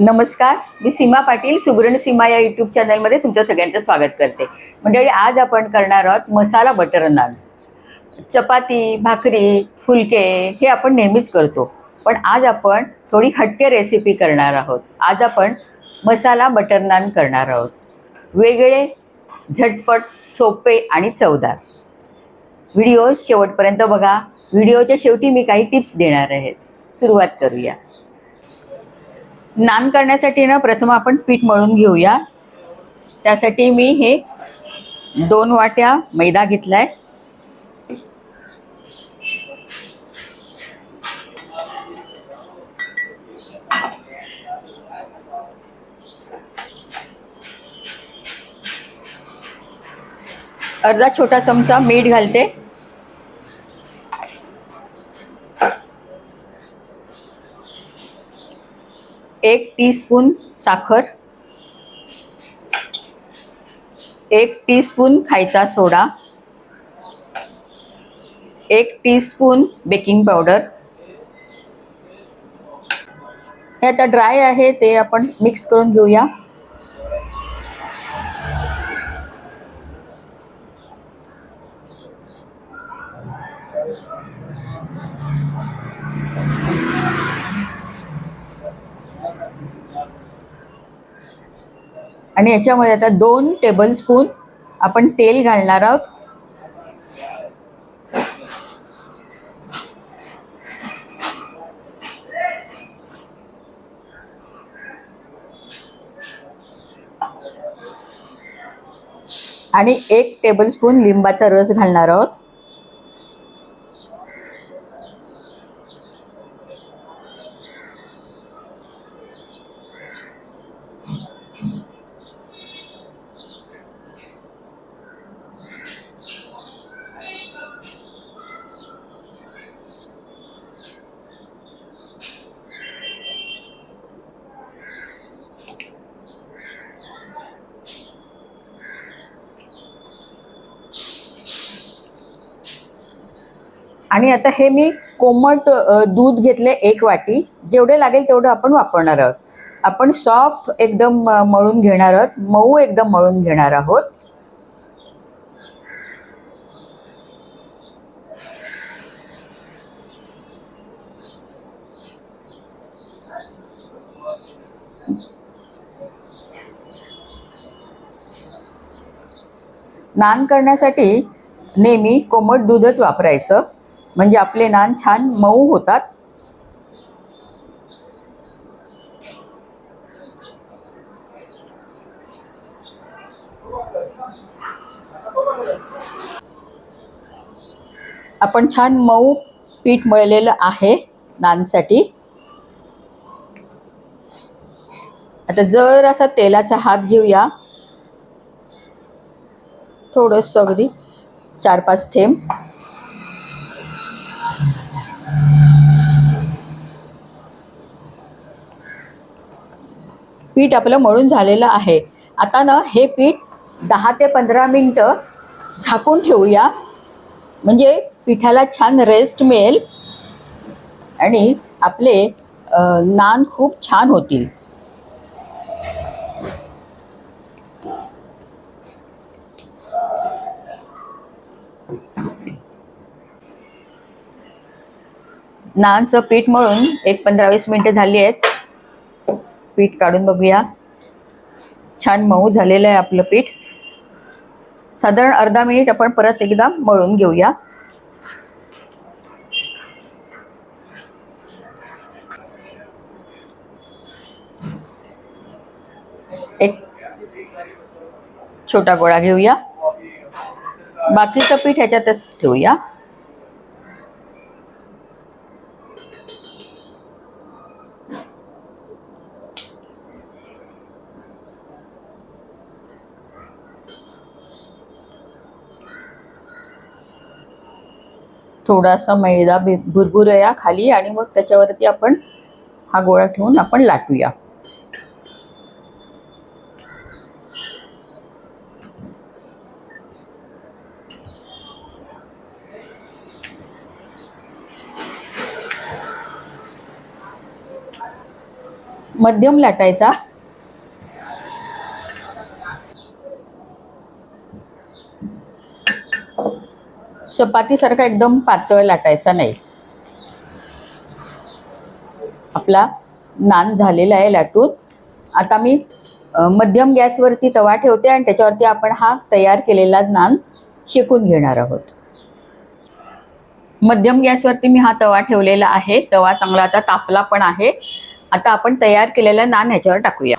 नमस्कार मी सीमा पाटील सुवर्ण सीमा या यूट्यूब चॅनलमध्ये तुमच्या सगळ्यांचं स्वागत करते. मंडळी आज आपण करणार आहोत मसाला बटर नान चपाती भाकरी फुलके हे आपण नेहमीच करतो. पण आज आपण थोडी हटके रेसिपी करणार आहोत. आज आपण मसाला बटर नान करणार आहोत. वेगळे झटपट सोपे आणि चवदार. व्हिडिओ शेवटपर्यंत बघा. व्हिडिओच्या शेवटी मी काही टिप्स देणार आहेत सुरुवात करूया. नान करण्यासाठी ना प्रथम आपण पीठ मळून घेऊया. त्यासाठी मी हे दोन वाट्या मैदा घेतलाय. अर्धा छोटा चमचा मीठ घालते. एक टीस्पून साखर एक टीस्पून खायचा सोडा एक टीस्पून बेकिंग पावडर हे आता ड्राय आहे ते आपण मिक्स करून घेऊया. आणि याच्यामध्ये आता दोन टेबलस्पून आपण तेल घालणार आहोत. आणि एक टेबलस्पून लिंबाचा रस घालणार आहोत. आणि आता हे मी कोमट दूध घेतले एक वाटी. जेवढे लागेल तेवढं आपण वापरणार आहोत. आपण सॉफ्ट एकदम मळून घेणार आहोत. मऊ एकदम मळून घेणार आहोत. नान करण्यासाठी नेहमी कोमट दूधच वापरायचं. म्हणजे आपले नान छान मऊ होतात. आपण छान मऊ पीठ मळलेलं आहे नानसाठी. आता जर असा तेलाचा हात घेऊया. थोडंसं अगदी चार पाच थेंब. पीठ आपलं मळून झालेलं आहे. आता ना हे पीठ दहा ते पंधरा मिनटं झाकून ठेवूया. म्हणजे पिठाला छान रेस्ट मिळेल. आणि आपले नान खूप छान होतील. नानचं पीठ मळून एक पंधरा वीस मिनटं झाली आहेत. पीठ काढून बघूया. छान मऊ झालेलं आहे आपलं पीठ. साधारण अर्धा मिनिट आपण परत एकदा मळून घेऊया. एक छोटा गोळा घेऊया. बाकीचं पीठ ह्याच्यातच ठेवूया. थोडासा मैदा भि- खाली आणि मग त्याच्यावरती आपण हा गोळा ठेवून आपण लाटूया. मध्यम लाटायचा. चपातीसारखा एकदम पातळ लाटायचा नाही. आपला नान झालेला आहे लाटून. आता मी मध्यम गॅसवरती तवा ठेवते आणि त्याच्यावरती आपण हा तयार केलेला नान शेकून घेणार आहोत. मध्यम गॅसवरती मी हा तवा ठेवलेला आहे. तवा चांगला आता तापला पण आहे. आता आपण तयार केलेला नान ह्याच्यावर टाकूया.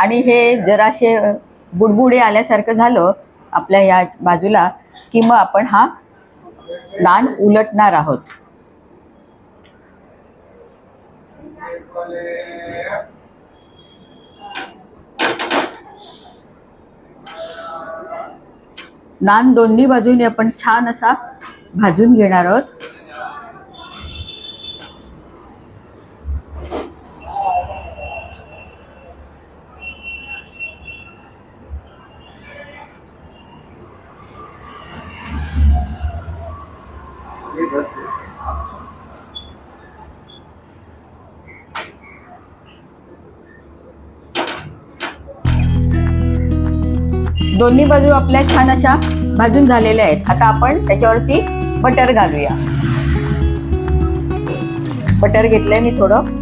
आणि हे जराशे बुडबुडे आल्यासारखं झालं आपल्या या बाजूला की मग आपण हा नान उलटणार आहोत. नान दोन्ही बाजूने आपण छान असा भाजून घेणार आहोत. दोन्ही बाजू आपल्या छान अशा भाजून झालेल्या आहेत. आता आपण त्याच्यावरती बटर घालूया. बटर घेतलंय मी थोडं.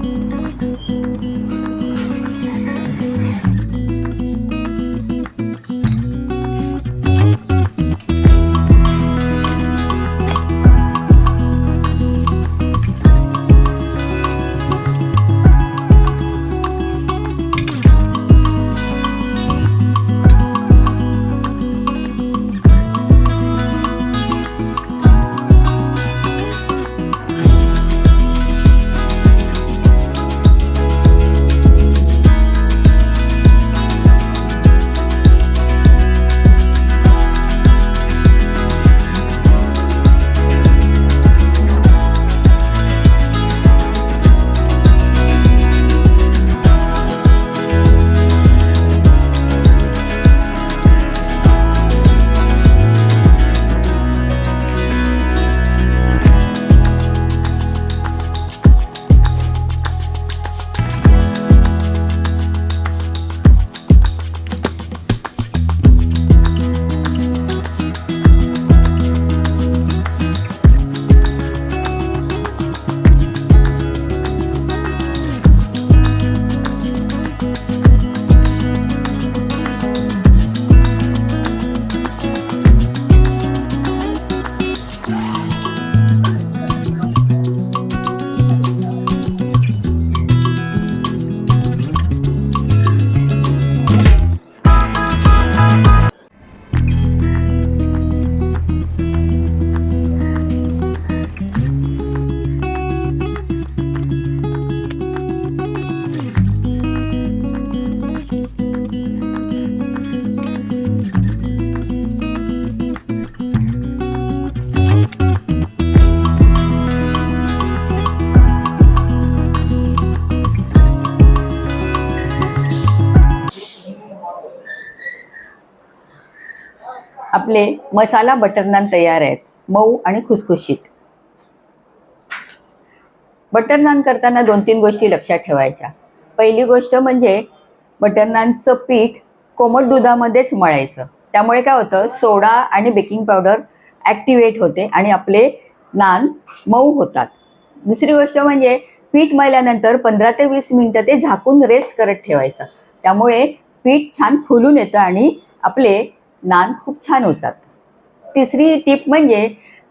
आपले मसाला बटर नान तयार आहेत. मऊ आणि खुसखुशीत. बटर नान करताना दोन तीन गोष्टी लक्षात ठेवायच्या. पहिली गोष्ट म्हणजे बटर नानचं पीठ कोमट दुधामध्येच मळायचं. त्यामुळे काय होतं सोडा आणि बेकिंग पावडर ॲक्टिवेट होते आणि आपले नान मऊ होतात. दुसरी गोष्ट म्हणजे पीठ मळल्यानंतर पंधरा ते वीस मिनटं ते झाकून रेस्ट करत ठेवायचं. त्यामुळे पीठ छान फुलून येतं आणि आपले नान खूप छान होतात. तिसरी टीप म्हणजे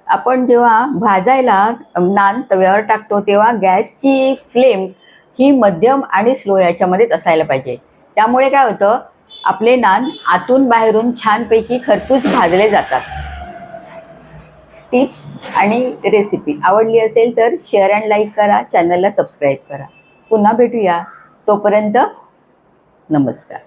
आपण जेव्हा भाजायला नान तव्यावर टाकतो तेव्हा गॅसची फ्लेम ही मध्यम आणि स्लो याच्यामध्येच असायला पाहिजे. त्यामुळे काय होतं आपले नान आतून बाहेरून छानपैकी खरपूस भाजले जातात. टिप्स आणि रेसिपी आवडली असेल तर शेअर अँड लाईक करा चॅनलला सबस्क्राईब करा. पुन्हा भेटूया. तोपर्यंत नमस्कार.